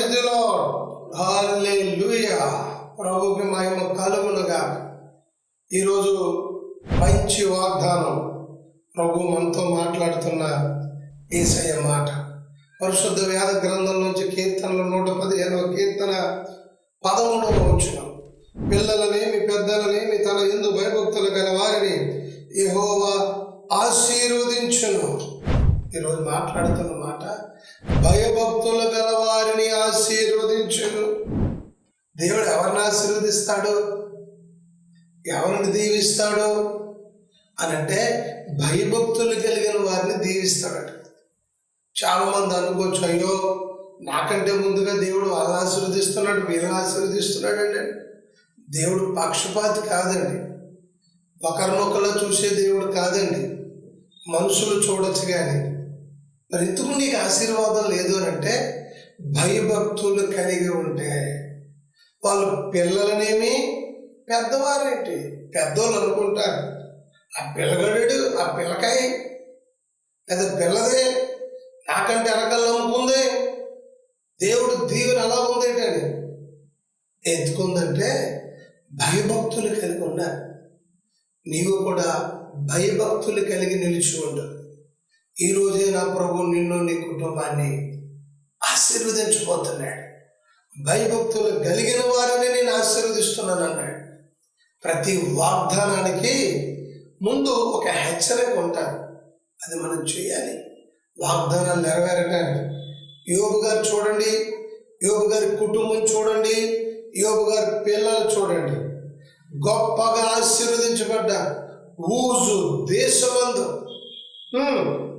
Praise the lord హల్లెలూయా ప్రభుకి మహిమ కలుగునుగా. ఈరోజు మంచి వాగ్దానం. ప్రభు మనతో మాట్లాడుతున్న ఏసయ్య మాట. పరిశుద్ధ వేద గ్రంథం నుంచి కీర్తనలు నూట పదిహేనవ కీర్తన పదమూడవ వచ్చిన పిల్లలనేమి పెద్దలనేమి తన ఎందు భయభక్తులు గల వారిని యహోవా ఆశీర్వదించును. ఈరోజు మాట్లాడుతున్న మాట భయభక్తులు గల వారి ఆశీర్వదించును. దేవుడు ఎవరిని ఆశీర్వదిస్తాడు? ఎవరిని దీవిస్తాడు? అని అంటే భయభక్తులు కలిగిన వారిని దీవిస్తాడట. చాలా మంది అనుకోవచ్చు అయ్యో నాకంటే ముందుగా దేవుడు వాళ్ళని ఆశీర్వదిస్తున్నాడు వీళ్ళని ఆశీర్వదిస్తున్నాడు అంటే దేవుడు పక్షపాతి కాదండి. ఒకరినొకరు చూసే దేవుడు కాదండి. మనుషులు చూడొచ్చు కానీ మరి ఎందుకు నీకు ఆశీర్వాదం లేదు అని అంటే భయభక్తులు కలిగి ఉంటే వాళ్ళు పిల్లలనేమి పెద్దవారేంటి? పెద్దోళ్ళు అనుకుంటారు. ఆ పిల్లగడు ఆ పిల్లకాయ లేదా పిల్లదే. నాకంటే వెనకాల నమ్ముకుంది. దేవుడు దీవెన అలా ఉంది అని ఎందుకుందంటే భయభక్తులు కలిగి ఉన్నారు నీవు కూడా భయభక్తులు కలిగి నిలిచి ఉండు. ఈ రోజే నా ప్రభు నిన్ను నీ కుటుంబాన్ని ఆశీర్వదించబోతున్నాడు. భయభక్తులు కలిగిన వారిని నేను ఆశీర్వదిస్తున్నాను అన్నాడు. ప్రతి వాగ్దానానికి ముందు ఒక హెచ్చరిక ఉంటాను అది మనం చేయాలి. వాగ్దానాలు నెరవేరడానికి యోగు గారు చూడండి. యోగు గారి కుటుంబం చూడండి. యోగు గారి పిల్లలు చూడండి. గొప్పగా ఆశీర్వదించబడ్డ ఊజు దేశమందు. హ్మ్.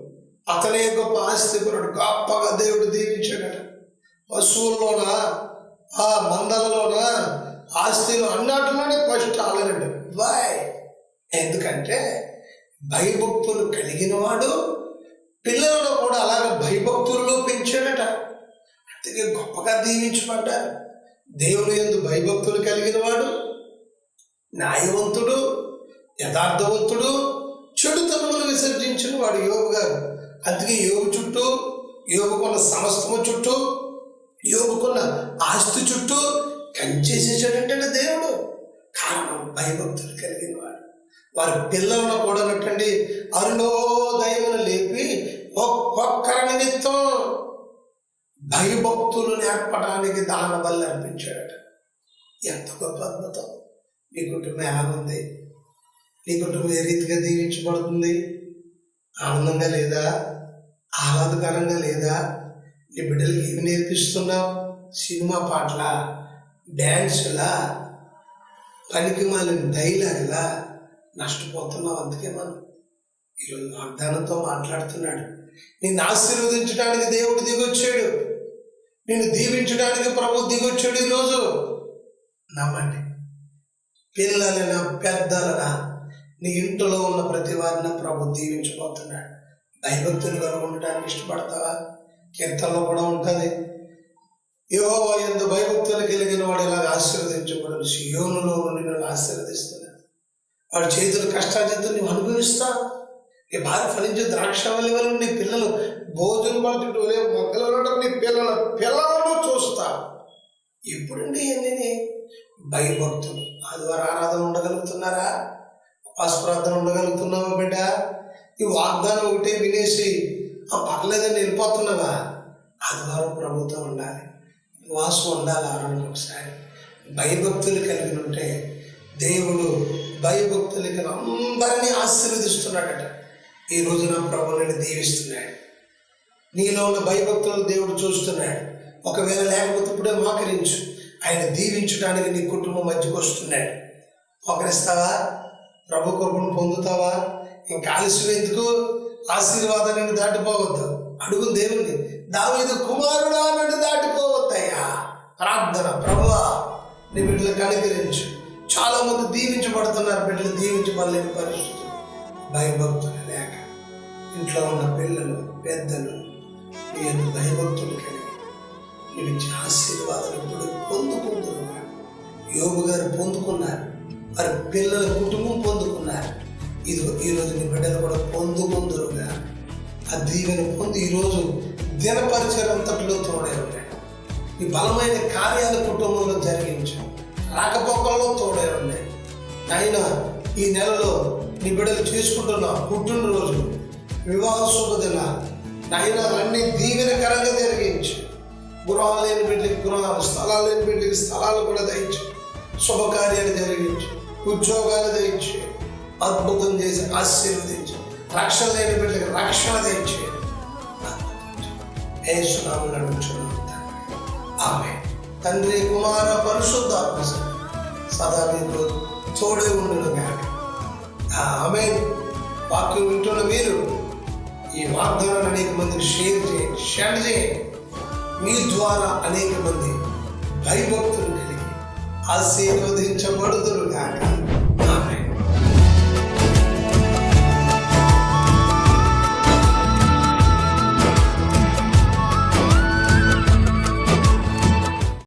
అతనే గొప్ప ఆస్తిపరుడు గొప్పగా దేవుడు దీవించాడట. పశువుల్లోన? ఆ మందలలోన? ఆస్తిలో అన్నట్లోనే ఫస్ట్ ఆలనండి బాయ్ ఎందుకంటే భయభక్తులు కలిగిన వాడు పిల్లలను కూడా అలాగ భయభక్తులలో పెంచాడట అందుకే గొప్పగా దీవించబడ్డారు దేవుని ఎందు భయభక్తులు కలిగిన వాడు న్యాయవంతుడు యథార్థవంతుడు చెడుతనములు విసర్జించిన వాడు యోగు గారు. అందుకే యోగు చుట్టూ యోగుకున్న సమస్తము చుట్టూ యోగుకున్న ఆస్తి చుట్టూ కంచేసేసాడంటే దేవుడు. కారణం భయభక్తులు కలిగిన వాడు. వారి పిల్లలను కూడా నట్టండి. అరుణోదయమును లేపి ఒక్కొక్కరి నిమిత్తం భయభక్తులు నేర్పడానికి దాన వల్ల అర్పించాడట. ఎంత గొప్ప అద్భుతం. నీ కుటుంబం ఎలాగుంది? నీ కుటుంబం ఏ రీతిగా దీవించబడుతుంది? ఆనందంగా లేదా? ఆహ్లాదకరంగా లేదా? నీ బిడ్డలకి ఏమి నేర్పిస్తున్నావు? సినిమా పాటల? డ్యాన్సులా? పనికి మాలిన డైలాగులా? నష్టపోతున్నావు అందుకే మనం. ఈరోజు వాగ్దానంతో మాట్లాడుతున్నాడు. నిన్ను ఆశీర్వదించడానికి దేవుడు దిగొచ్చాడు. నిన్ను దీవించడానికి ప్రభు దిగొచ్చాడు ఈరోజు. నమ్మండి. పిల్లలైనా పెద్దలన నీ ఇంట్లో ఉన్న ప్రతి వారిని ప్రభు దీవించబోతున్నాడు. భయభక్తులు కలిగి ఉండడానికి ఇష్టపడతావా? కీర్తనలో కూడా ఉంటుంది. యెహోవా ఎందు భయభక్తులు కలిగిన వాడు ఇలాగ ఆశీర్వదించబడు సియోనులో నుండి నన్ను ఆశీర్వదిస్తున్నాడు. వాడి చేతులు కష్టాచేతులు నువ్వు అనుభవిస్తా. నీ భార్య ఫలించే ద్రాక్షవల్లి వల్ల నీ పిల్లలు భోజనం పడుతుంటూ మొక్కలు ఉండటం నీ పిల్లల పిల్లలను చూస్తా. ఎప్పుడండి ఎన్ని భయభక్తులు. ఆదివారం ఆరాధన ఉండగలుగుతున్నారా? ఉపవాస ప్రార్థన ఉండగలుగుతున్నావా బిడ్డ? ఈ వాగ్దానం ఒకటే వినేసి ఆ పర్లేదని వెళ్ళిపోతున్నావా ఆదివారం ప్రభుత్వం ఉండాలి. వాసు ఉండాలి ఆరోగ్యం ఒకసారి. భయభక్తులు కలిగి ఉంటే దేవుడు భయభక్తులకి అందరినీ ఆశీర్వదిస్తున్నాడట. ఈ రోజున నా ప్రభు నేను దీవిస్తున్నాడు. నీలో ఉన్న భయభక్తులను దేవుడు చూస్తున్నాడు. ఒకవేళ లేకపోతే ఇప్పుడే మోకరించు ఆయన దీవించడానికి నీ కుటుంబం మధ్యకు వస్తున్నాడు. మోకరిస్తావా ప్రభు కృపను పొందుతావా? ఇంకా ఆలస్యం ఎందుకు ఆశీర్వాదాన్ని దాటిపోవద్దు. అడుగు దేవుణ్ణి. దావీదు కుమారుడా నన్ను దాటిపోవద్దయ్యా. ప్రార్థన ప్రభువా నీ బిడ్డలు కనికరించు. చాలా మంది దీవించబడుతున్నారు బిడ్డలు దీవించబడలేని పరిస్థితులు. భయభక్తులు లేక ఇంట్లో ఉన్న పిల్లలు పెద్దలు నేను భయభక్తులు కలిగి నీ ఇచ్చిన ఆశీర్వాదాలు ఇప్పుడు పొందుకుంటున్నారు యోగు గారు పొందుకున్నారు. మరి పిల్లల కుటుంబం పొందుకున్నారు. ఇది ఈరోజు నీ బిడ్డలు కూడా పొందుకుందరుగా ఆ దీవెన పొంది ఈరోజు దినపరిచరంతటిలో తోడే ఉన్నాడు ఈ బలమైన కార్యాల కుటుంబంలో జరిగించు. రాకపోకల్లో తోడే ఉన్నాయి నాయన ఈ నెలలో నీ బిడ్డలు చేసుకుంటున్న పుట్టినరోజు వివాహ శుభదిన నాయన అన్ని దీవెనకరంగా జరిగించు. గృహాలు లేని బిడ్డలకి గృహాలు స్థలాలు లేని బిడ్డలకి స్థలాలు కూడా దయించు శుభకార్యాలు జరిగించు. ఉద్యోగాలు తెచ్చి అద్భుతం చేసి ఆశీర్వదించి రక్షణ లేని బిడ్డకి రక్షణ తెచ్చి ఏసునాము నడుచున్నాం ఆమె తండ్రి. కుమార పరిశుద్ధ సదా మీకు తోడే ఉండును గాక. ఆమె వాక్యం వింటున్న మీరు ఈ వాగ్దానాన్ని అనేక మందికి షేర్ చేయండి షేర్ చేయండి. మీ ద్వారా అనేక మంది భయభక్తులు కలిగి ఆశీర్వదించబడుతురుగా